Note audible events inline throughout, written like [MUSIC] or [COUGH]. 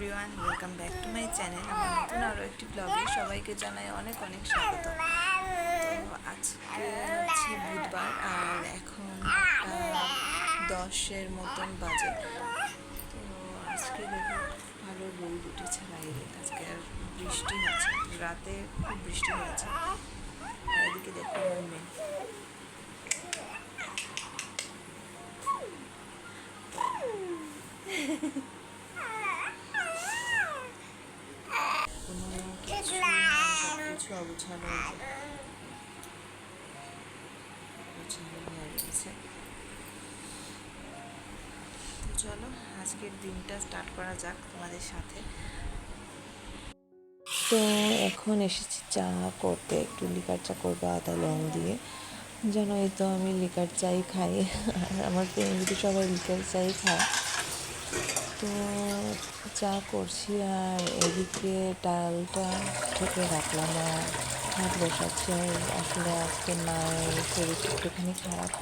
Everyone welcome back to my channel আমার নতুন আরও একটি ব্লগে সবাইকে জানাই অনেক অনেক স্বাগত। আজকে হচ্ছে বুধবার, আর এখন দশের মতন বাজে। তো আজকে ভালো রোদ উঠেছে বাইরে। আজকে আর বৃষ্টি হচ্ছে। রাতে খুব বৃষ্টি হয়েছে। চলো, আজকের দিনটা স্টার্ট করা যাক তোমাদের সাথে। তো এখন এসেছি চা করতে, একটু লিকার চা করব, আদা, লং দিয়ে। যেন এই তো আমি লিকার চাই খাই, আর আমার ফ্যামিলিতে সবাই লিকার চাই খায়। তো চা করছি, আর এদিকে ডালটা ঠেকে রাখলাম, আর ভাত বসাচ্ছি আসলে আজকে মায়ের শরীরটা একটুখানি খারাপ।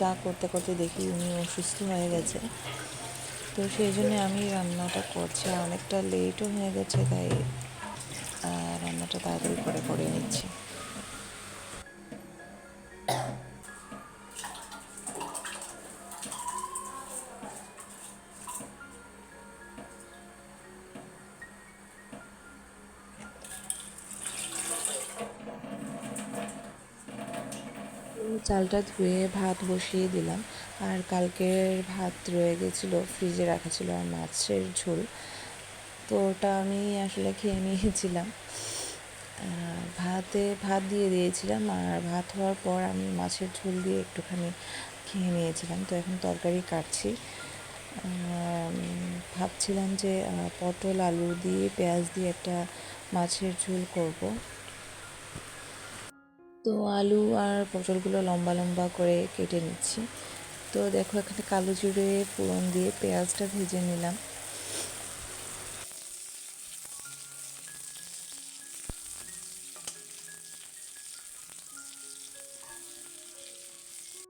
চা করতে করতে দেখি উনি অসুস্থ হয়ে গেছে। তো সেই জন্য আমি রান্নাটা করছি। অনেকটা লেটও হয়ে গেছে তাই রান্নাটা তাড়াতাড়ি করে করে নিচ্ছি। চালটা ধুয়ে ভাত বসিয়ে দিলাম। আর কালকের ভাত রয়ে গেছিল, ফ্রিজে রাখা ছিল আর মাছের ঝোল। তো ওটা আমি আসলে খেয়ে নিয়েছিলাম। ভাতে ভাত দিয়ে দিয়েছিলাম আর ভাত হওয়ার পর আমি মাছের ঝোল দিয়ে একটুখানি খেয়ে নিয়েছিলাম। তো এখন তরকারি কাটছি। ভাবছিলাম যে পটল, আলু দিয়ে, পেঁয়াজ দিয়ে একটা মাছের ঝোল করব। তো আলু আর পটলগুলো লম্বা লম্বা করে কেটে নিচ্ছি। তো দেখো এখানে কালো জিরে ফোড়ন দিয়ে পেঁয়াজটা ভেজে নিলাম।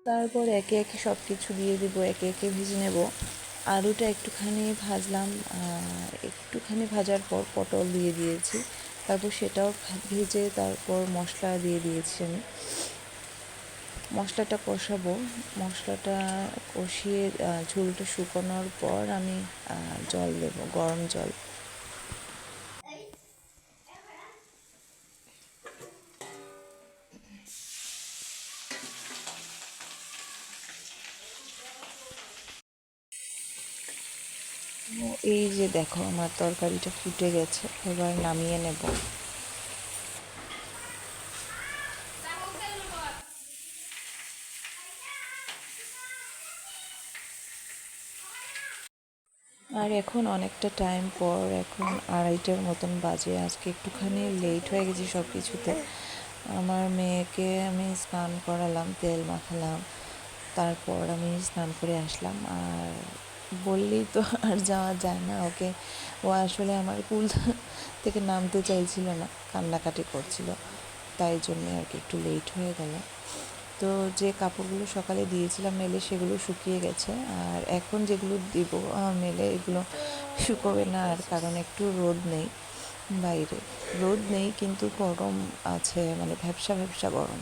তারপর একে একে সব কিছু দিয়ে দেবো, একে একে ভেজে নেব। আলুটা একটুখানি ভাজলাম একটুখানি ভাজার পর পটল দিয়ে দিয়েছি। তারপর সেটাও ভেজে তারপর মশলা দিয়ে দিয়েছি আমি। মশলাটা কষাবো। মশলাটা কষিয়ে ঝোলটা শুকানোর পর আমি জল দেবো, গরম জল। দেখো, আমার তরকারিটা ফুটে গেছে, এবার নামিয়ে নেব। আর এখন অনেকটা টাইম পর, এখন আড়াইটার মতন বাজে, আজকে একটুখানি লেট হয়ে গেছি সব কিছুতে আমার মেয়েকে আমি স্নান করালাম, তেল মাখালাম, তারপর আমি স্নান করে আসলাম, আর বললেই তো আর যাওয়া যায় না, ওকে। ও আসলে আমার কুল থেকে নামতে চাইছিল না, কান্নাকাটি করছিল। তাই জন্যে আর কি একটু লেট হয়ে গেল। তো যে কাপড়গুলো সকালে দিয়েছিলাম মেলে সেগুলো শুকিয়ে গেছে, আর এখন যেগুলো দিব মেলে এগুলো শুকোবে না, আর কারণ একটু রোদ নেই বাইরে। রোদ নেই কিন্তু গরম আছে মানে ভ্যাবসা ভ্যাবসা গরম।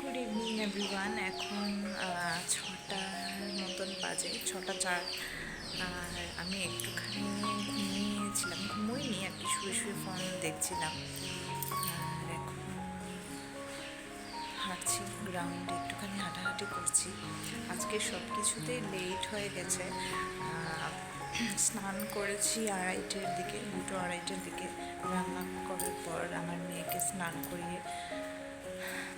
গুড ইভিনিং এভরিওয়ান এখন ছটার মতন বাজে, ছটা চার। আর আমি একটুখানি ঘুমিয়েছিলাম, ঘুমোইনি, আর কি শুয়ে শুয়ে ফোন দেখছিলাম। আর এখন হাঁটছি গ্রাউন্ডে একটুখানি হাঁটাহাঁটি করছি। আজকে সব কিছুতেই লেট হয়ে গেছে। স্নান করেছি আড়াইটের দিকে, দুটো আড়াইটের দিকে। রান্না করার পর আমার মেয়েকে স্নান করিয়ে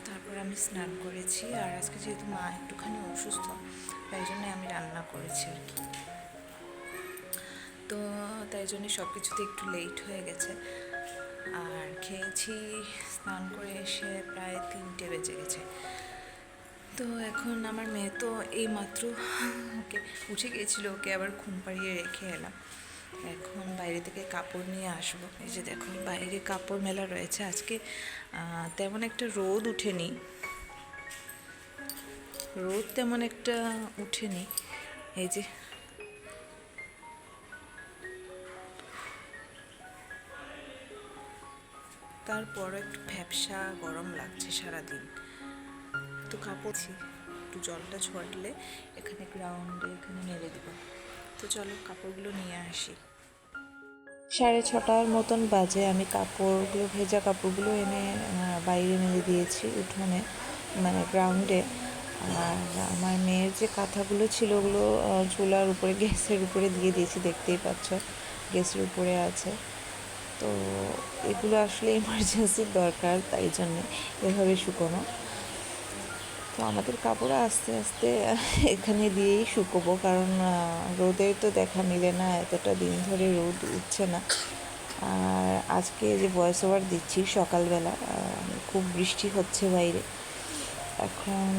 তারপর আমি স্নান করেছি। আর আজকে যেহেতু মা একটুখানি অসুস্থ, তাই জন্যে আমি রান্না করেছি আর কি। তো তাই জন্যে সব কিছুতে একটু লেট হয়ে গেছে। আর খেয়েছি, স্নান করে এসে প্রায় তিনটে বেজে গেছে। তো এখন আমার মেয়ে তো এই মাত্র ওকে উঠে গিয়েছিল, ওকে আবার ঘুম পাড়িয়ে রেখে এলাম। এখন বাইরে থেকে কাপড় নিয়ে আসব। এই যে দেখো বাইরে কাপড় মেলা রয়েছে। আজকে তেমন একটা রোদ উঠেনি। রোদ তেমন একটা উঠেনি। এই যে তারপর একটু ভ্যাবসা গরম লাগছে সারাদিন। তো কাপড়ছি একটু জলটা ঝরলে এখানে গ্রাউন্ডে এখানে মেরে দেবো। তো চলো কাপড়গুলো নিয়ে আসি। সাড়ে ছটার মতন বাজে, আমি কাপড়গুলো, ভেজা কাপড়গুলো এনে বাইরে মেলে দিয়েছি উঠোনে মানে গ্রাউন্ডে আর আমার মেয়ের যে কাঁথাগুলো ছিল ওগুলো চুলার উপরে, গ্যাসের উপরে দিয়ে দিয়েছি, দেখতেই পাচ্ছ, গ্যাসের উপরে আছে। তো এগুলো আসলে [LAUGHS] ইমার্জেন্সির দরকার, তাই জন্যে এভাবে শুকোনো। তো আমাদের কাপড় আস্তে আস্তে এখানে দিয়েই শুকোবো, কারণ রোদের তো দেখা মিলে না, এতটা দিন ধরে রোদ উঠছে না। আর আজকে যে ভয়েস ওভার দিচ্ছি সকালবেলা খুব বৃষ্টি হচ্ছে বাইরে। এখন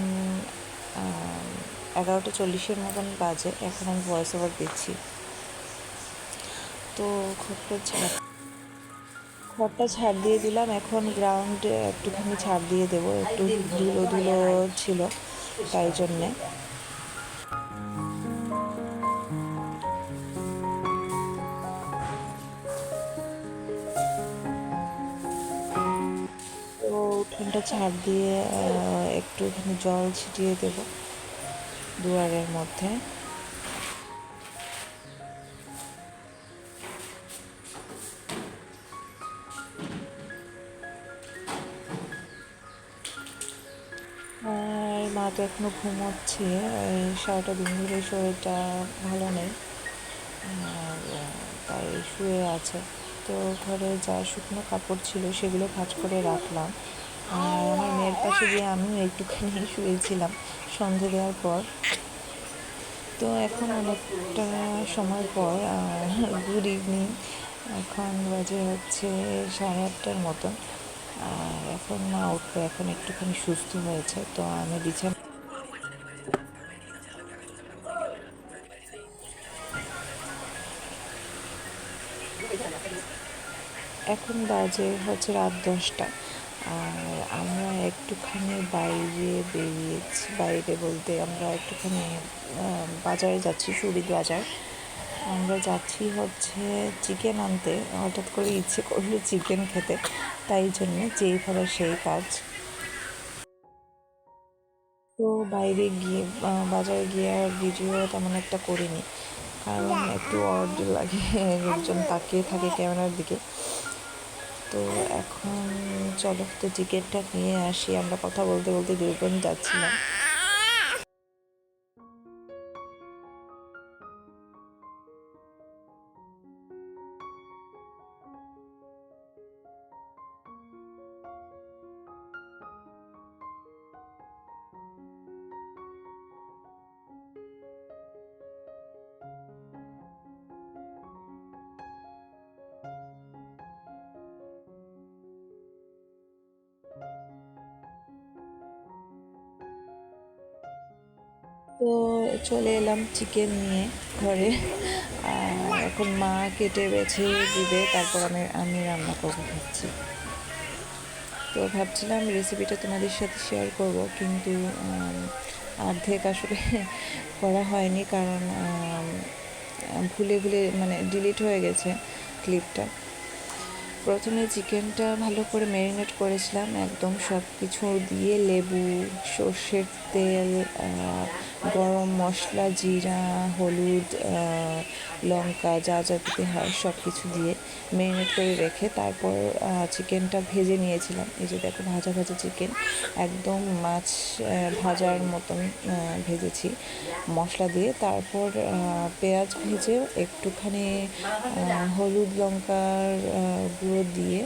এগারোটা চল্লিশের মতন বাজে, এখন আমি ভয়েস ওভার দিচ্ছি। তো ঘরটা ছাড় ঘরটা ছাড় দিয়ে দিলাম। এখন গ্রাউন্ডে একটুখানি ছাড় দিয়ে দেবো। একটু ধুলো ধুলো ছিল, তাই জন্যে। উঠোনটা ছাড় দিয়ে একটুখানি জল ছিটিয়ে দেবো দুয়ারের মধ্যে। তো এখনও ঘুমোচ্ছে সারাটা দিন ধরে শরীরটা ভালো নেই, আর তাই শুয়ে আছে। তো ঘরে যা শুকনো কাপড় ছিল সেগুলো ভাঁজ করে রাখলাম। আর আমার মেয়ের পাশে গিয়ে আমিও একটুখানি শুয়েছিলাম সন্ধে দেওয়ার পর। তো এখন অনেকটা সময় পর গুড ইভিনিং এখন বাজে হচ্ছে সাড়ে আটটার মতন। আর এখন মা উঠবে এখন একটুখানি সুস্থ হয়েছে, তো আমি বিছানা এখন বাজে হচ্ছে রাত দশটা। আর আমরা একটুখানি বাইরে বেরিয়েছি, বাইরে বলতে আমরা একটুখানি বাজারে যাচ্ছি সুরিদ বাজার। আমরা যাচ্ছি হচ্ছে চিকেন আনতে, হঠাৎ করে ইচ্ছে করল চিকেন খেতে, তাই জন্য যেই ফেলা সেই কাজ। তো বাইরে গিয়ে বাজারে গিয়ে আর ভিডিও তেমন একটা করিনি, কারণ একটু অড লাগে, একজন তাকিয়ে থাকে ক্যামেরার দিকে। তো এখন চলো তো টিকিটটা নিয়ে আসি আমরা কথা বলতে বলতে দুজন যাচ্ছিলাম। তো চলে এলাম চিকেন নিয়ে ঘরে। এখন মা কেটে বেছে দিবে, তারপর আমি আমি রান্না করব ভাবছি। তো ভাবছিলাম রেসিপিটা তোমাদের সাথে শেয়ার করব, কিন্তু অর্ধেক আসলে [LAUGHS] করা হয়নি, কারণ ভুলে ভুলে মানে ডিলিট হয়ে গেছে ক্লিপটা প্রথমে চিকেনটা ভালো করে ম্যারিনেট করেছিলাম একদম সব কিছু দিয়ে লেবু সর্ষের তেল গরম মশলা জিরা হলুদ লঙ্কা যা যা দিতে হয় সব কিছু দিয়ে ম্যারিনেট করে রেখে তারপর চিকেনটা ভেজে নিয়েছিলাম। এই যে দেখো ভাজা ভাজা চিকেন একদম মাছ ভাজার মতন ভেজেছি মশলা দিয়ে। তারপর পেঁয়াজ ভেজে একটুখানি হলুদ লঙ্কার আহ, গুঁড়ো দিয়ে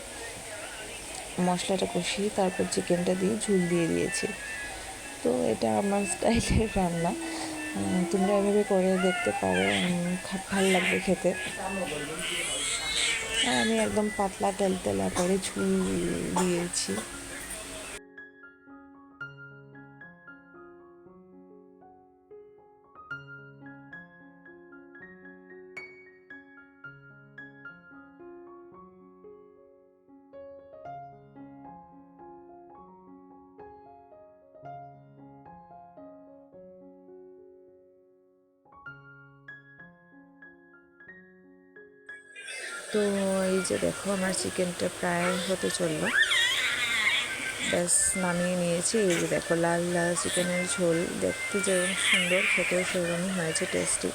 মশলাটা কষিয়ে তারপর চিকেনটা দিয়ে ঝুল দিয়ে দিয়েছি। তো এটা আমার স্টাইলের রান্না। তোমরা এভাবে করে দেখতে পারো। ভালো লাগবে খেতে। আমি একদম পাতলা তেল তেলা করে ঝুল দিয়েছি। তো এই যে দেখো আমার চিকেনটা প্রায় হতে চলল। ব্যাস, নামিয়ে নিয়েছি। এই যে দেখো, লাল লাল চিকেনের ঝোল। দেখতে যেরকম সুন্দর, খেতেও সেরকমই হয়েছে টেস্টি